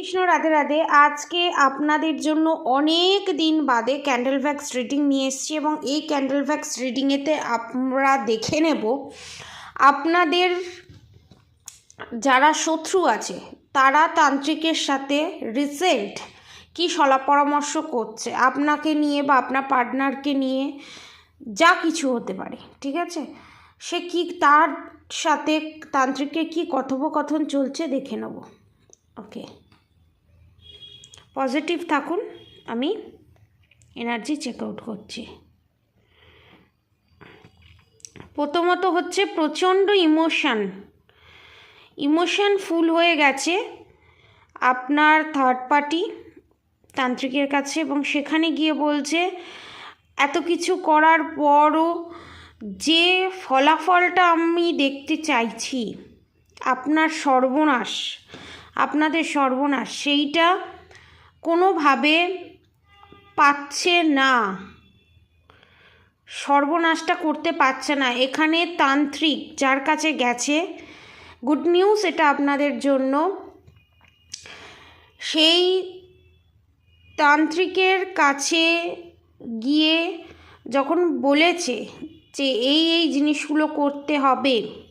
কৃষ্ণ, রাধে রাধে। আজকে আপনাদের জন্য অনেক দিন বাদে ক্যান্ডেল ভ্যাক্স রিডিং নিয়ে এসেছি এবং এই ক্যান্ডেল ভ্যাক্স রিডিংয়েতে আমরা দেখে নেব আপনাদের যারা শত্রু আছে, তারা তান্ত্রিকের সাথে রিসেন্ট কি সলা পরামর্শ করছে, আপনাকে নিয়ে বা আপনার পার্টনারকে নিয়ে যা কিছু হতে পারে, ঠিক আছে? সে কি তার সাথে তান্ত্রিকের কি কথোপকথন চলছে দেখে নেব। ওকে পজিটিভ থাকুন, আমি এনার্জি চেক আউট করছি। প্রথমত হচ্ছে প্রচণ্ড ইমোশান ইমোশান ফুল হয়ে গেছে আপনার থার্ড পার্টি তান্ত্রিকের কাছে এবং সেখানে গিয়ে বলছে, এত কিছু করার পরও যে ফলাফলটা আমি দেখতে চাইছি, আপনার সর্বনাশ, আপনাদের সর্বনাশ, সেইটা কোনোভাবে পাচ্ছে না। সর্বনাশটা করতে পারছে না। এখানে তান্ত্রিক যার কাছে গেছে। গুড নিউজ, এটা আপনাদের জন্য। সেই তান্ত্রিকের কাছে গিয়ে যখন বলেছে যে এই এই জিনিসগুলো করতে হবে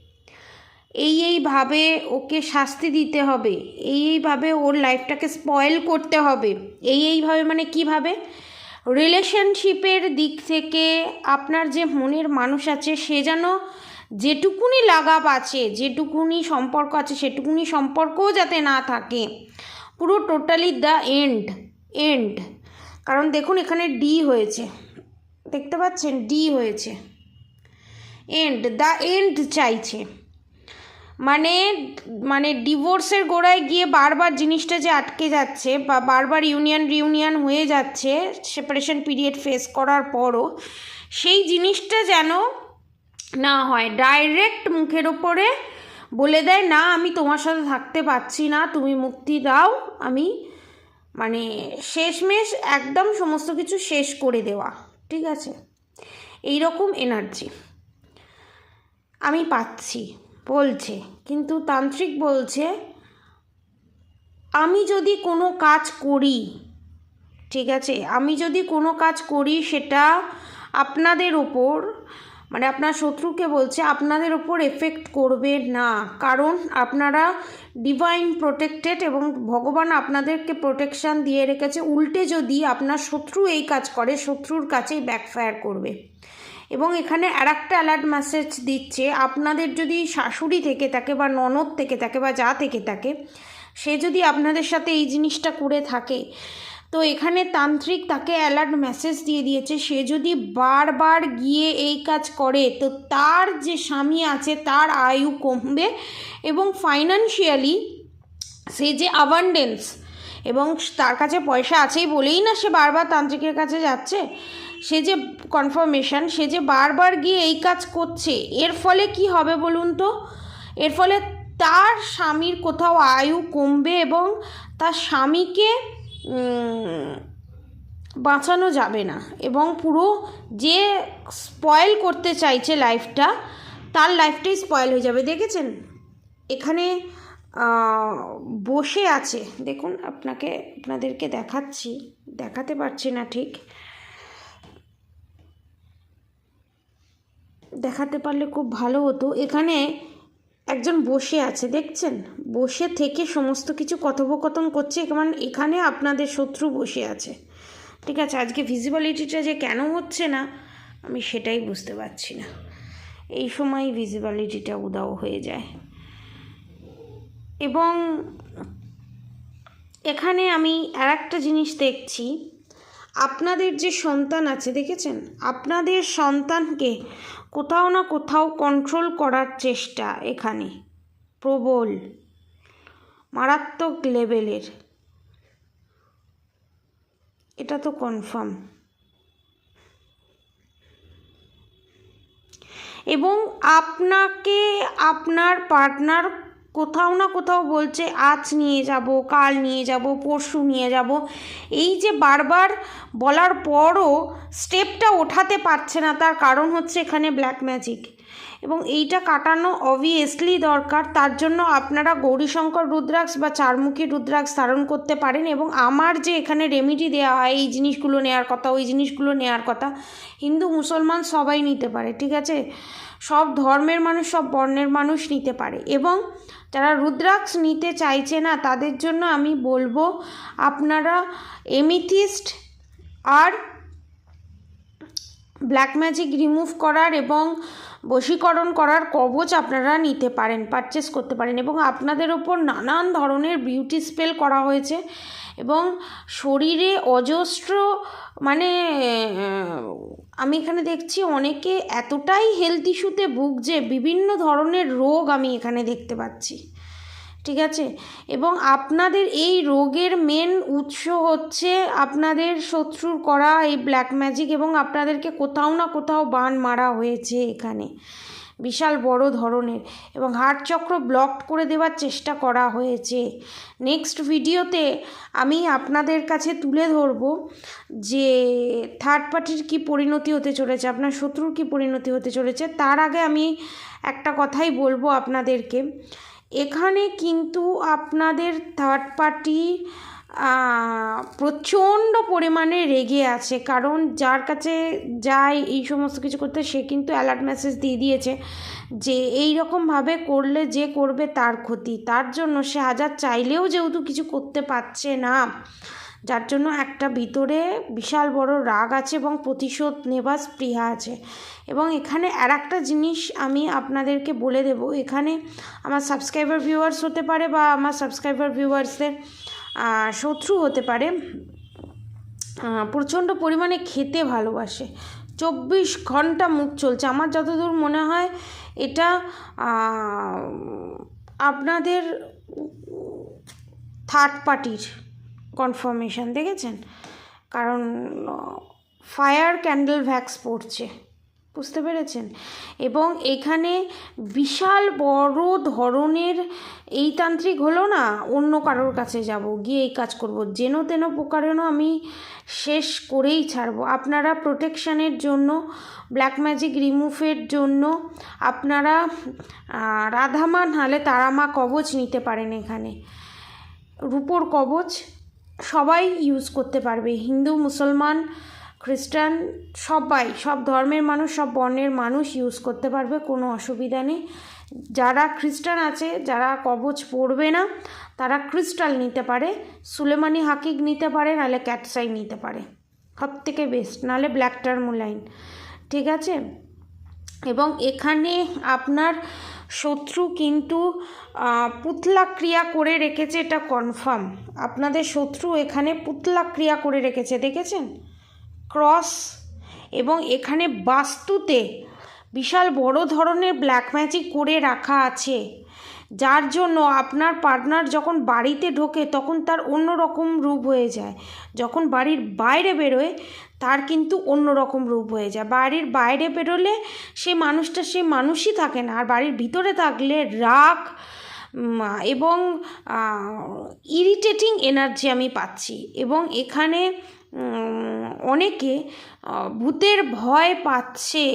এই এইভাবে ওকে শাস্তি দিতে হবে, এই এইভাবে ওর লাইফটাকে স্পয়েল করতে হবে, এই এইভাবে মানে কীভাবে রিলেশনশিপের দিক থেকে আপনার যে মনের মানুষ আছে, সে যেন যেটুকুনি লাগাব আছে, যেটুকুনি সম্পর্ক আছে, সেটুকুনি সম্পর্কও যাতে না থাকে, পুরো টোটালি দ্য এন্ড এন্ড কারণ দেখুন এখানে ডি হয়েছে, দেখতে পাচ্ছেন? ডি হয়েছে এন্ড দ্য এন্ড চাইছে। মানে মানে ডিভোর্সের গোড়ায় গিয়ে বারবার জিনিসটা যে আটকে যাচ্ছে বা বারবার ইউনিয়ন রিউনিয়ন হয়ে যাচ্ছে সেপারেশন পিরিয়ড ফেস করার পরও, সেই জিনিসটা যেন না হয়। ডাইরেক্ট মুখের ওপরে বলে দেয়, না, আমি তোমার সাথে থাকতে পারছি না, তুমি মুক্তি দাও, আমি মানে শেষমেশ একদম সমস্ত কিছু শেষ করে দেওয়া। ঠিক আছে? এই রকম এনার্জি আমি পাচ্ছি। বলছে, কিন্তু তান্ত্রিক বলছে, আমি যদি কোনো কাজ করি, ঠিক আছে, আমি যদি কোনো কাজ করি সেটা আপনাদের ওপর মানে আপনার শত্রুকে বলছে, আপনাদের ওপর এফেক্ট করবে না। কারণ আপনারা ডিভাইন প্রোটেক্টেড এবং ভগবান আপনাদেরকে প্রোটেকশান দিয়ে রেখেছে। উল্টে যদি আপনার শত্রু এই কাজ করে, শত্রুর কাছেই ব্যাকফায়ার করবে। এবং এখানে আর একটা অ্যালার্ট মেসেজ দিচ্ছে, আপনাদের যদি শাশুড়ি থেকে থাকে বা ননদ থেকে থাকে বা যা থেকে থাকে, সে যদি আপনাদের সাথে এই জিনিসটা করে থাকে, তো এখানে তান্ত্রিক তাকে অ্যালার্ট মেসেজ দিয়ে দিয়েছে, সে যদি বারবার গিয়ে এই কাজ করে, তো তার যে স্বামী আছে, তার আয়ু কমবে এবং ফাইন্যান্সিয়ালি সে যে অ্যাবান্ডেন্স এবং তার কাছে পয়সা আছেই বলেই না সে বারবার তান্ত্রিকের কাছে যাচ্ছে। সে যে কনফার্মেশন সে যে বারবার গিয়ে এই কাজ করছে, এর ফলে কি হবে বলুন তো? এর ফলে তার স্বামীর কোথাও আয়ু কমবে এবং তার স্বামীকে বাঁচানো যাবে না এবং পুরো যে স্পয়েল করতে চাইছে লাইফটা তার লাইফটাই স্পয়েল হয়ে যাবে। দেখেছেন? এখানে বসে আছে। দেখুন, আপনাকে, আপনাদেরকে দেখাচ্ছি। দেখাতে পারছি না ঠিক। দেখাতে পারলে খুব ভালো হতো। এখানে একজন বসে আছে, দেখছেন? বসে থেকে সমস্ত কিছু কথোপকথন করছে। কারণ এখানে আপনাদের শত্রু বসে আছে। ঠিক আছে, আজকে ভিজিবিলিটিটা যে কেন হচ্ছে না, আমি সেটাই বুঝতে পারছি না। এই সময় ভিজিবিলিটিটা উদাও হয়ে যায়। এবং এখানে আমি আর একটা জিনিস দেখছি। আপনাদের যে সন্তান আছে, দেখেছেন? আপনাদের সন্তানকে কোথাও না কোথাও কন্ট্রোল করার চেষ্টা এখানে, প্রবল, মারাত্মক লেভেলের এটা তো কনফার্ম এবং আপনাকে আপনার পার্টনার কোথাও না কোথাও বলছে, আজ নিয়ে যাব, কাল নিয়ে যাব, পরশু নিয়ে যাব। এই যে বারবার বলার পরও স্টেপটা ওঠাতে পারছে না, তার কারণ হচ্ছে এখানে ব্ল্যাক ম্যাজিক এবং এইটা কাটানো অবভিয়াসলি দরকার। তার জন্য আপনারা গৌরীশঙ্কর রুদ্রাক্ষ বা চারমুখী রুদ্রাক্ষ ধারণ করতে পারেন এবং আমার যে এখানে রেমিডি দেওয়া হয়, এই জিনিসগুলো নেওয়ার কথা, ওই জিনিসগুলো নেওয়ার কথা, হিন্দু, মুসলমান সবাই নিতে পারে, ঠিক আছে? সব ধর্মের মানুষ, সব বর্ণের মানুষ নিতে পারে এবং যারা রুদ্রাক্ষ নিতে চাইছে না, তাদের জন্য আমি বলব আপনারা এমিথিস্ট আর ব্ল্যাক ম্যাজিক রিমুভ করার এবং বশীকরণ করার কবচ আপনারা নিতে পারেন পারচেস করতে পারেন এবং আপনাদের ওপর নানান ধরনের বিউটি স্পেল করা হয়েছে এবং শরীরে অজস্র মানে আমি এখানে দেখছি অনেকে এতটাই হেলথ ইস্যুতে ভুগছে, বিভিন্ন ধরনের রোগ আমি এখানে দেখতে পাচ্ছি। ঠিক আছে? এবং আপনাদের এই রোগের মেন উৎস হচ্ছে আপনাদের শত্রুর করা এই ব্ল্যাক ম্যাজিক এবং আপনাদেরকে কোথাও না কোথাও বান মারা হয়েছে এখানে। বিশাল বড় ধরনের এবং হার্ট চক্র ব্লক করে দেওয়ার চেষ্টা করা হয়েছে। নেক্সট ভিডিওতে আমি আপনাদের কাছে তুলে ধরব যে থার্ড পার্টির কী পরিণতি হতে চলেছে, আপনার শত্রুর কী পরিণতি হতে চলেছে। তার আগে আমি একটা কথাই বলব আপনাদেরকে। এখানে কিন্তু আপনাদের থার্ড পার্টি প্রচণ্ড পরিমাণে রেগে আছে। কারণ যার কাছে যায় এই সমস্ত কিছু করতে, সে কিন্তু অ্যালার্ট মেসেজ দিয়ে দিয়েছে যে এই রকমভাবে করলে যে করবে তার ক্ষতি। তার জন্য সে হাজার চাইলেও যেহেতু কিছু করতে পারছে না। যার জন্য একটা ভিতরে বিশাল বড় রাগ আছে এবং প্রতিশোধ নেবার স্পৃহা আছে। এবং এখানে আর একটা জিনিস আমি আপনাদেরকে বলে দেব। এখানে আমার সাবস্ক্রাইবার ভিউয়ার্স হতে পারে বা আমার সাবস্ক্রাইবার ভিউয়ার্সদের শত্রু হতে পারে। প্রচণ্ড পরিমাণে খেতে ভালোবাসে। চব্বিশ ঘণ্টা মুখ চলছে। আমার যতদূর মনে হয় এটা আপনাদের থার্ড পার্টির কনফার্মেশন দেখেছেন? কারণ ফায়ার ক্যান্ডেল ভ্যাক্স পড়ছে, বুঝতে পেরেছেন? এবং এখানে বিশাল বড় ধরনের এই তান্ত্রিক হলো না, অন্য কারোর কাছে যাব, গিয়ে এই কাজ করব, যেন তেন প্রকারেণ আমি শেষ করেই ছাড়বো। আপনারা প্রোটেকশানের জন্য ব্ল্যাক ম্যাজিক রিমুভের জন্য, আপনারা রাধামা, নাহলে তারামা কবচ নিতে পারেন এখানে। রূপোর কবচ সবাই ইউজ করতে পারবে। হিন্দু, মুসলমান, খ্রিস্টান, সবাই, সব ধর্মের মানুষ, সব বর্ণের মানুষ ইউজ করতে পারবে, কোনো অসুবিধা নেই। যারা খ্রিস্টান আছে, যারা কবচ পড়বে না, তারা ক্রিস্টাল নিতে পারে, সুলেমানি হাকিক নিতে পারে, নাহলে ক্যাটসাই নিতে পারে। সব থেকে বেস্ট নাহলে ব্ল্যাক টার্মুলাইন ঠিক আছে? এবং এখানে আপনার শত্রু কিন্তু পুতলা ক্রিয়া করে রেখেছে, এটা কনফার্ম আপনাদের শত্রু এখানে পুতলা ক্রিয়া করে রেখেছে, দেখেছেন? ক্রস এবং এখানে বাস্তুতে বিশাল বড় ধরনের ব্ল্যাক ম্যাজিক করে রাখা আছে। যার জন্য আপনার পার্টনার যখন বাড়িতে ঢোকে তখন তার অন্য রকম রূপ হয়ে যায়। যখন বাড়ির বাইরে বেরোয়, তার কিন্তু অন্য রকম রূপ হয়ে যায়। বাড়ির বাইরে বেরোলে সে মানুষটা সে মানুষই থাকে না। আর বাড়ির ভিতরে থাকলে রাগ এবং ইরিটেটিং এনার্জি আমি পাচ্ছি। এবং এখানে অনেকে ভূতের ভয় পাচ্ছে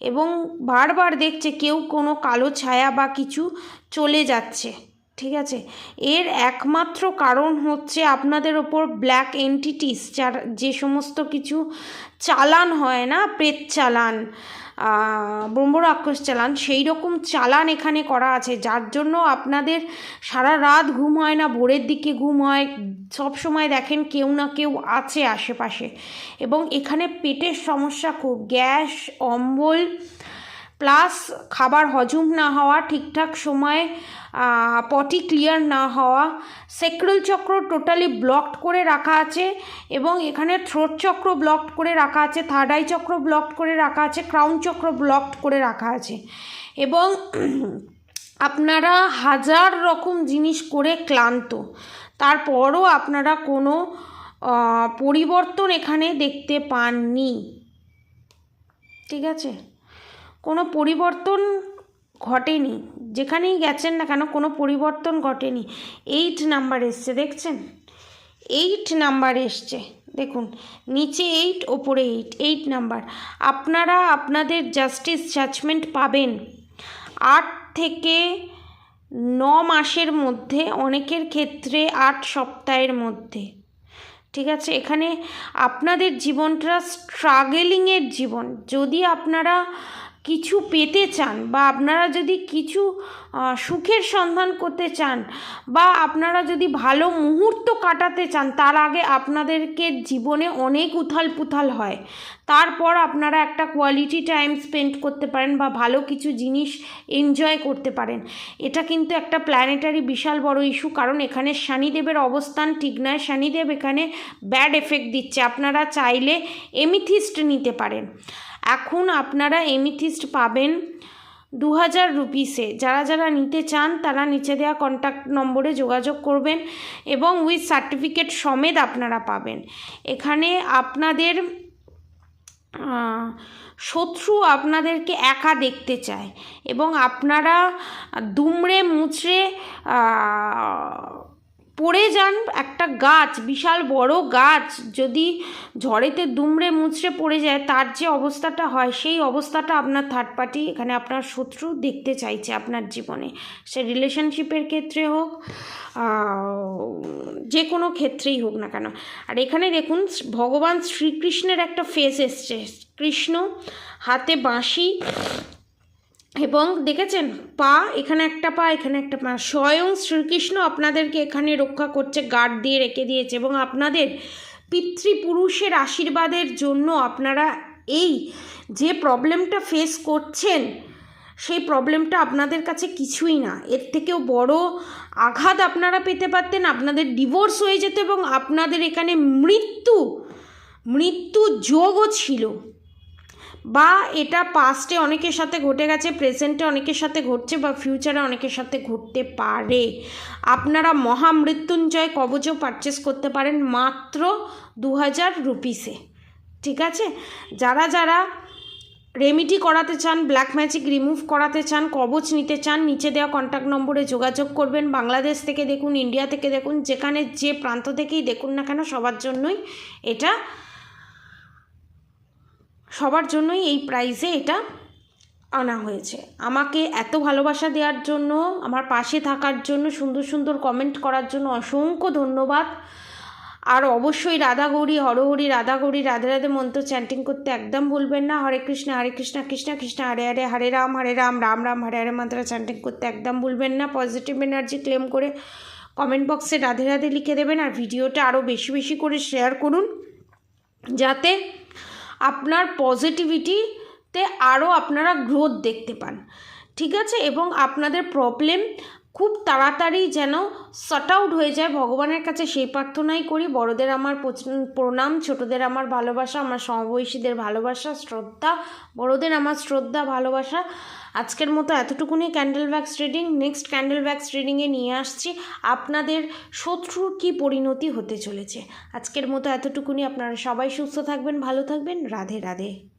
এবং বারবার দেখছে কেউ কোনো কালো ছায়া বা কিছু চলে যাচ্ছে। ঠিক আছে? এর একমাত্র কারণ হচ্ছে আপনাদের ওপর ব্ল্যাক এন্টিটিস যার যে সমস্ত কিছু চালান হয় না, প্রেত চালান ব্রহ্মরাক্ষস চালান, সেই রকম চালান এখানে করা আছে। যার জন্য আপনাদের সারা রাত ঘুম হয় না, ভোরের দিকে ঘুম হয়। সব সময় দেখেন কেউ না কেউ আছে আশেপাশে। এবং এখানে পেটের সমস্যা খুব। গ্যাস, অম্বল প্লাস খাবার হজম না হওয়া, ঠিকঠাক সময়ে পটি ক্লিয়ার না হওয়া, সেক্রাল চক্র টোটালি ব্লকড করে রাখা আছে এবং এখানে থ্রোট চক্র ব্লকড করে রাখা আছে, থার্ড আই চক্র ব্লকড করে রাখা আছে, ক্রাউন চক্র ব্লকড করে রাখা আছে। এবং আপনারা হাজার রকম জিনিস করে ক্লান্ত। তারপরও আপনারা কোনো পরিবর্তন এখানে দেখতে পাননি। ঠিক আছে? কোনো পরিবর্তন ঘটেনি। যেখানেই গেছেন না কেন কোনো পরিবর্তন ঘটেনি। এইট নাম্বার এসছে, দেখছেন? এইট নাম্বার এসছে। দেখুন, নিচে এইট ওপরে এইট এইট নাম্বার আপনারা আপনাদের জাস্টিস জাজমেন্ট পাবেন। আট থেকে ন মাসের মধ্যে, অনেকের ক্ষেত্রে আট সপ্তাহের মধ্যে। ঠিক আছে? এখানে আপনাদের জীবনটা স্ট্রাগেলিংয়ের জীবন। যদি আপনারা কিছু পেতে চান বা আপনারা যদি কিছু সুখের সন্ধান করতে চান বা আপনারা যদি ভালো মুহূর্ত কাটাতে চান, তার আগে আপনাদেরকে জীবনে অনেক উথাল পুথাল হয়। তারপর আপনারা একটা কোয়ালিটি টাইম স্পেন্ড করতে পারেন বা ভালো কিছু জিনিস এনজয় করতে পারেন। এটা কিন্তু একটা প্ল্যানেটারি বিশাল বড় ইস্যু কারণ এখানে শনিদেবের অবস্থান ঠিক নয়। শনিদেব এখানে ব্যাড এফেক্ট দিচ্ছে। আপনারা চাইলে এমিথিস্ট নিতে পারেন। এখন আপনারা এমিথিস্ট পাবেন দু হাজার রুপিসে। যারা যারা নিতে চান, তারা নিচে দেওয়া কন্ট্যাক্ট নম্বরে যোগাযোগ করবেন এবং উইথ সার্টিফিকেট সমেত আপনারা পাবেন। এখানে আপনাদের শত্রু আপনাদেরকে একা দেখতে চায় এবং আপনারা দুমড়ে মুচড়ে পড়ে যান একটা গাছ, বিশাল বড় গাছ, যদি ঝড়েতে দুমড়ে মুচড়ে পড়ে যায়, তার যে অবস্থাটা হয়, সেই অবস্থাটা আপনার থার্ড পার্টি এখানে আপনার শত্রু দেখতে চাইছে আপনার জীবনে। সে রিলেশনশিপের ক্ষেত্রে হোক যে কোনো ক্ষেত্রেই হোক না কেন। আর এখানে দেখুন, ভগবান শ্রীকৃষ্ণের একটা ফেস এসছে। কৃষ্ণ হাতে বাঁশি এবং দেখেছেন, পা, এখানে একটা পা, এখানে একটা পা। স্বয়ং শ্রীকৃষ্ণ আপনাদেরকে এখানে রক্ষা করছে গার্ড দিয়ে রেখে দিয়েছে এবং আপনাদের পিতৃপুরুষের আশীর্বাদের জন্য আপনারা এই যে প্রবলেমটা ফেস করছেন, সেই প্রবলেমটা আপনাদের কাছে কিছুই না। এর থেকেও বড় আঘাত আপনারা পেতে পারতেন, আপনাদের ডিভোর্স হয়ে যেত এবং আপনাদের এখানে মৃত্যু মৃত্যু যোগও ছিল। বা এটা পাস্টে অনেকের সাথে ঘটে গেছে প্রেজেন্টে অনেকের সাথে ঘটছে বা ফিউচারে অনেকের সাথে ঘটতে পারে। আপনারা মহামৃত্যুঞ্জয় কবচও পারচেস করতে পারেন মাত্র দু হাজার রুপিসে ঠিক আছে? যারা যারা রেমিডি করাতে চান ব্ল্যাক ম্যাজিক রিমুভ করাতে চান, কবচ নিতে চান, নিচে দেওয়া কন্ট্যাক্ট নম্বরে যোগাযোগ করবেন। বাংলাদেশ থেকে দেখুন ইন্ডিয়া থেকে দেখুন, যেখানে যে প্রান্ত থেকেই দেখুন না কেন, সবার জন্যই এটা সবার জন্যই এই প্রাইসে এটা আনা হয়েছে। আমাকে এত ভালোবাসা দেওয়ার জন্য, আমার পাশে থাকার জন্য, সুন্দর সুন্দর কমেন্ট করার জন্য অসংখ্য ধন্যবাদ। আর অবশ্যই রাধা গৌরী, হরহরি, রাধা গৌরী, রাধে রাধে মন্ত্র চ্যান্টিং করতে একদম ভুলবেন না। হরে কৃষ্ণ হরে কৃষ্ণ কৃষ্ণ কৃষ্ণ, হরে হরে হরে রাম হরে রাম রাম রাম, হরে হরে মন্ত্র চ্যান্টিং করতে একদম ভুলবেন না। পজিটিভ এনার্জি ক্লেম করে কমেন্ট বক্সে রাধে রাধে লিখে দেবেন। আর ভিডিওটা আরও বেশি বেশি করে শেয়ার করুন। যাতে আপনার পজিটিভিটিতে আরও আপনারা গ্রোথ দেখতে পান। ঠিক আছে? এবং আপনাদের প্রবলেম খুব তাড়াতাড়ি যেন শর্ট আউট হয়ে যায়। ভগবানের কাছে সেই প্রার্থনাই করি। বড়দের আমার প্রণাম, ছোটদের আমার ভালোবাসা, আমার সমবয়সীদের ভালোবাসা, শ্রদ্ধা, বড়দের আমার শ্রদ্ধা, ভালোবাসা। আজকের মতো এতটুকুনি। Candle wax reading next candle wax রিডিংয়ে নিয়ে আসছি। আপনাদের শত্রুর কী পরিণতি হতে চলেছে? আজকের মতো এতটুকুনি। আপনারা সবাই সুস্থ থাকবেন, ভালো থাকবেন। রাধে রাধে।